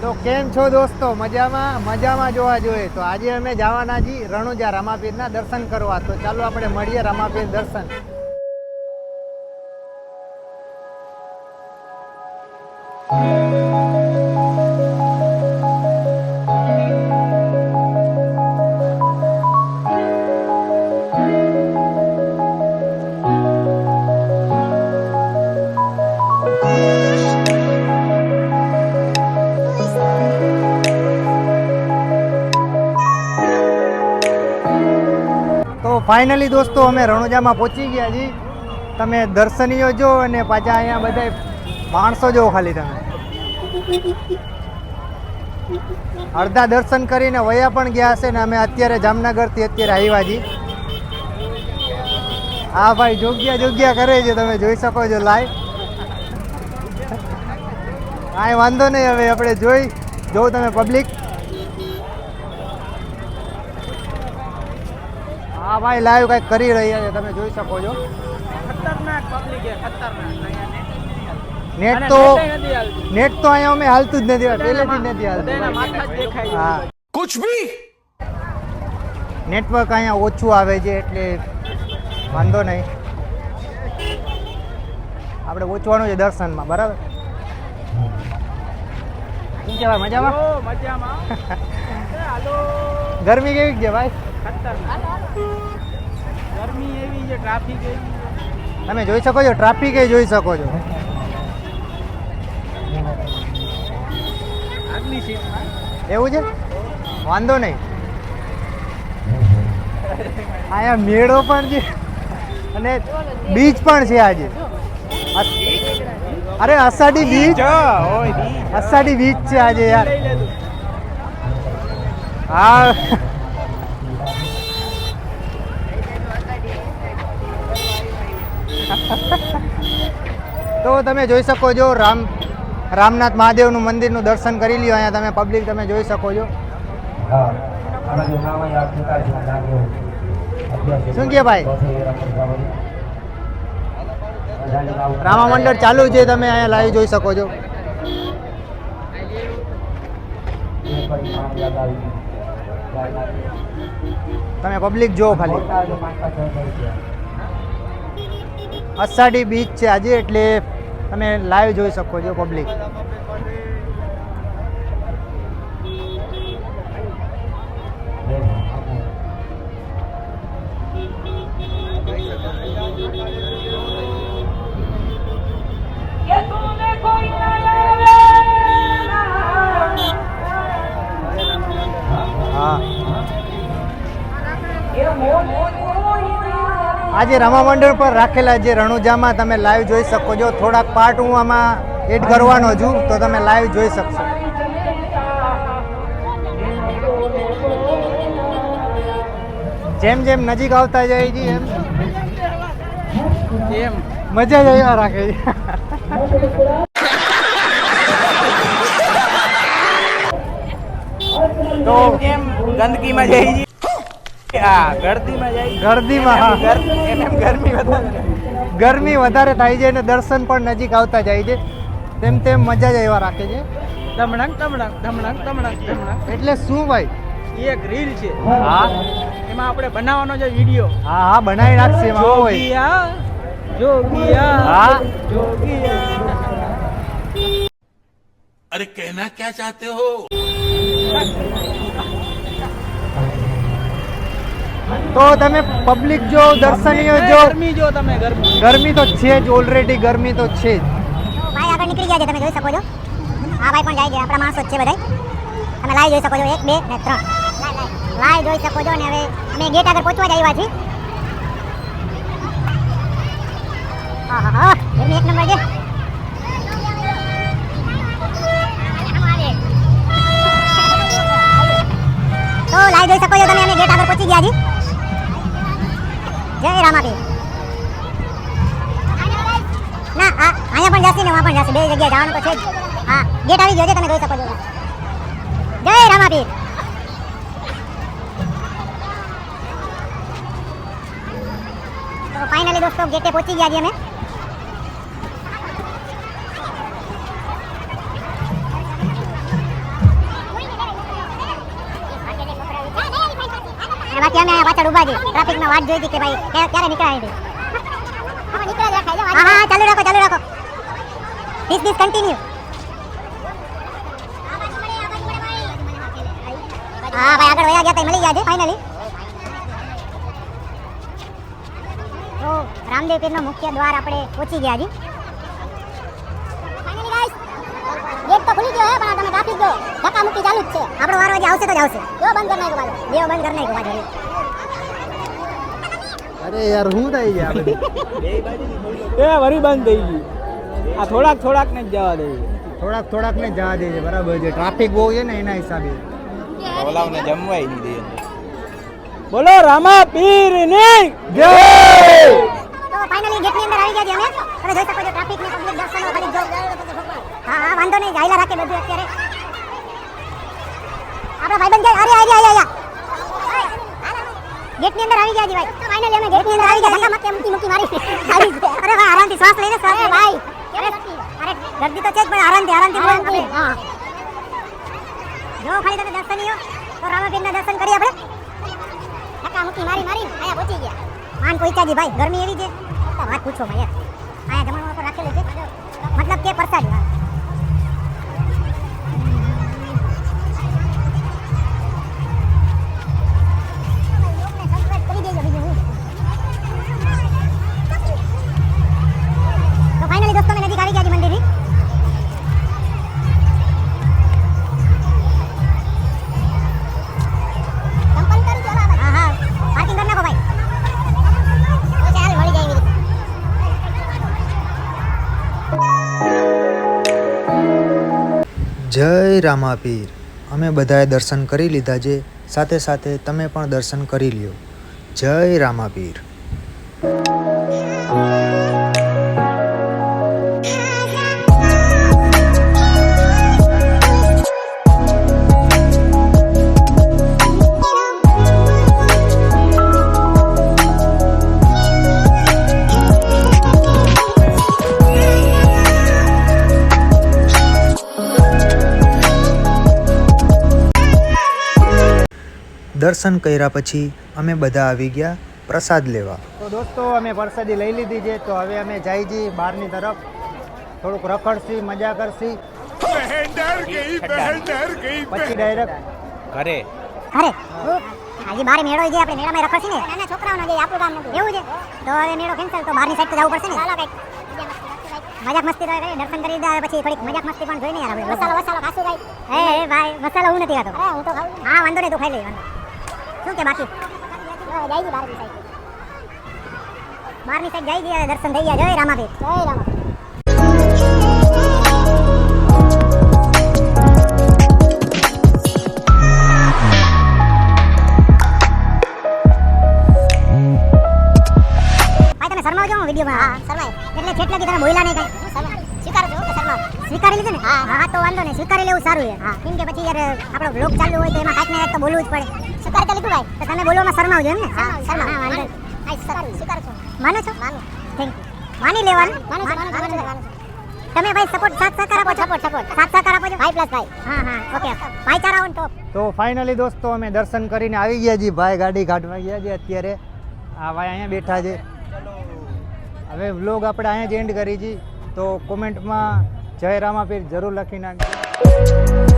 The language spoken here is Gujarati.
તો કેમ છો દોસ્તો? મજામાં? મજામાં જોવા જોઈએ. તો આજે અમે જવાના છીએ રણુજા રમાપીરના દર્શન કરવા. તો ચાલો આપણે મળીએ રમાપીર દર્શન. ફાઇનલી દોસ્તો અમે રણુજામાં પહોંચી ગયા છીએ તમે દર્શનીય જો અને પાછા અહીંયા બધા માણસો જો ખાલી તમે. અડધા દર્શન કરીને વયા પણ ગયા હશે ને અમે અત્યારે જામનગરથી અત્યારે આવ્યા છીએ હા ભાઈ, જોગ્યા જોગ્યા કરે છે તમે, જોઈ શકો છો લાઈવ કાંઈ વાંધો નહીં, હવે આપણે જોઈ, જોઉં તમે પબ્લિક અમારી લાઈવ કંઈક કરી રહ્યા છે તમે જોઈ શકો છો. ખતરનાક પબ્લિક છે ખતરનાક. નેટ તો નેટ તો અહીંયા અમે હાલતું જ નથી પહેલેથી જ નથી હાલતું. હા. કુછ ભી? નેટવર્ક અહીંયા ઓછું આવે છે એટલે વાંધો નહીં. આપણે ઓછવાનું છે દર્શનમાં બરાબર? શું કહેવાય મજામાં? મજામાં. ગરમી કેવી છે ભાઈ? ગરમી એવી છે ટ્રાફિક એવી તમે જોઈ શકો છો ટ્રાફિક એ જોઈ શકો છો. આગલી સીટમાં એવું છે? વાંધો નહીં. અહીંયા મેળો પણ છે અને બીચ પણ છે આજે. અરે અસાડી બીચ અસાડી. બીચ છે આજે યાર. હા. તો તમે જોઈ શકો છો રામ રામનાથ મહાદેવનું મંદિરનું દર્શન કરી લ્યો અહીંયા તમે પબ્લિક તમે જોઈ શકો છો. શું કે ભાઈ? રામા મંડળ ચાલુ છે તમે અહીંયા લાઈવ જોઈ શકો છો. તમે પબ્લિક જો ખાલી. અષાઢી બીચ છે આજે એટલે તમે લાઈવ જોઈ શકો છો પબ્લિક. આજે રમા મંડળ પર રાખેલા જે રણુજામાં તમે લાઈવ જોઈ શકો છો. થોડાક પાર્ટ હું આમાં એડ કરવાનો છું, તો તમે લાઈવ જોઈ શકશો. જેમ જેમ નજીક આવતા જાય છે, એમ એમ મજા જ આવ્યા રાખે છે. તો કેમ ગંદકીમાં જાય ગરમી વધારે. થાય છે અને દર્શન પણ નજીક આવતા જાય છે. તેમ તેમ મજા જ એવા રાખે છે. ધમણંગ ધમણંગ ધમણંગ ધમણંગ ધમણંગ એટલે શું ભાઈ? એક રીલ છે. હા. એમાં આપણે બનાવવાનો છે વીડિયો. હા હા બનાવી નાખશે એમાં હોય? જોગિયા હા. જોગિયા. અરે કહેના ક્યાં ચાહતે હો. તો તમે પબ્લિક જો દર્શનીય જો ગરમી જો તમે ગરમી. ગરમી તો છે જ ઓલરેડી ગરમી તો છે જ. ભાઈ આગળ નીકળી ગયા છે તમે જોઈ શકો છો. હા ભાઈ પણ જાય છે આપણા માણસો જ છે બધા તમે લાઈ જોઈ શકો છો એક બે ને ત્રણ. લાઈ જોઈ શકો છો ને હવે અમે ગેટ આગળ પહોંચવા જ આવ્યા છીએ. હા હા હા ગરમી એક નંબર છે. તો લાઈ જોઈ શકો છો તમે અમે ગેટ આગળ પહોંચી ગયા છીએ. જય રામાપીર ના આ અહીંયા પણ જશે ને વહાં પણ જશે બે જગ્યાએ જવાનું તો છે જ. હા ગેટ આવી ગયો છે, તમે જોઈ શકો છો. જય રામાપીર. તો ફાઇનલી દોસ્તો ગેટે પહોંચી ગયા છીએ અમે. બાજુ ટ્રાફિકમાં વાટ જોઈ હતી કે ભાઈ ક્યારે નીકળાય છે હા હા ચાલુ રાખો ચાલુ રાખો. ધીસ ધીસ કન્ટિન્યુ હા ભાઈ આગળ વયા ગયા તો મળી ગયા છે ફાઇનલી તો રામદેવ પીરનો મુખ્ય દ્વાર આપણે પહોંચી ગયા છીએ ગેટ તો ખુલી ગયો હે પણ તમે ટ્રાફિક જો ધક્કા મુક્કી ચાલુ જ છે. આપણો વારો આજે આવશે તો જ આવશે. જો બંધ કરી નાખ્યો બાજુ દેવ બંધ કરી નાખ્યો પાછો અરે યાર હું થઈ ગયા એ વરી બંધ થઈ ગઈ આ થોડાક થોડાક ને જ જવા દે. થોડાક થોડાક ને જવા દે છે બરાબર છે. ટ્રાફિક બહુ છે ને એના હિસાબે. ઓલાવને જમવાય નહીં દે. બોલો રામા પીર ને જય! તો ફાઇનલી ગેટની અંદર આવી ગયા છે અમે. તમે જોઈ શકો છો ટ્રાફિક ને પબ્લિક દર્શન ખાલી જો હા હા વાંધો નહીં જાયલા રાખે બધું અત્યારે. આપણા ભાઈબંધ જાય અરે અરે ગેટની અંદર આવી ગયા છે ભાઈ. ફાઇનલી અમે ગેટની અંદર આવી ગયા. ધક્કા મક્કે મૂકી મૂકી મારી. અરે ભાઈ આરામથી શ્વાસ લઈને શ્વાસ લે ભાઈ અરે દર્દી તો છે જ પણ આરામથી આરામથી હા. જો ખાલી તમે દર્શનીયો તો રામાપીરના દર્શન કરી આપણે. ધક્કા મૂકી મારી મારી. આયા પહોંચી ગયા. માન પહોંચ્યા ભાઈ. ગરમી એવી છે. વાત પૂછો ભાઈ આયા પર રાખેલું છે. મતલબ કે પ્રસાદી જય રામાપીર. અમે બધાએ દર્શન કરી લીધા છે. સાથે સાથે તમે પણ દર્શન કરી લ્યો. જય રામાપીર. દર્શન કર્યા પછી અમે બધા આવી ગયા પ્રસાદ લેવા. તો દોસ્તો અમે પ્રસાદી લઈ લીધી છે. તો હવે અમે જઈ જઈએ બહારની તરફ. થોડુંક રખડશી મજા કરશી. પછી ડાયરેક્ટ ઘરે. આજે બારે મેળો જે ને? નાના છોકરાઓનો જે આપણું ગામ મસ્તી તો દર્શન કરી દીધા પછી થોડીક મજાક મસ્તી પણ હા વાંધો નહીં તું ખાઈ લે શું કે બાકી? જાય છે બારની સાઈડ બારની સાઈડ જઈ ગયા દર્શન થઈ ગયા. જય રામાભી જય રામા વિડીયોમાં હા શરમાય. એટલે છેટ લગી તમે બોલ્યા નહીં કઈ. સ્વીકારો છો કે સ્વીકારી લીધું ને? હા હા. તો વાંધો નહીં. સ્વીકારી લેવું સારું છે. હા. કેમ કે પછી યાર આપણો બ્લોગ ચાલુ હોય તો એમાં કાંઈક ને કાંઈક તો બોલવું જ પડે. સ્વીકાર તો લીધું ભાઈ. તો તમે બોલવામાં શરમાવજો એમ ને સ્વીકારો છો. માનો છો? માનો. થેન્ક યુ માની લેવાનું? માનો છો માનો છો માનો છો. તમે ભાઈ સપોર્ટ સાથ સહકાર આપો સપોર્ટ સપોર્ટ સાથ સહકાર આપો છો? ભાઈ પ્લસ ભાઈ. હા હા. ઓકે ભાઈચારા ઓન ટોપ તો. ફાઇનલી દોસ્તો અમે દર્શન કરીને આવી ગયા છીએ. ભાઈ ગાડી ઘાટમાં ગયા છે અત્યારે. આ ભાઈ અહીંયા બેઠા છે. હવે વ્લોગ આપણે અહીંયા જ એન્ડ કરી છીએ તો કોમેન્ટમાં જય રામાપીર જરૂર લખી નાખજો.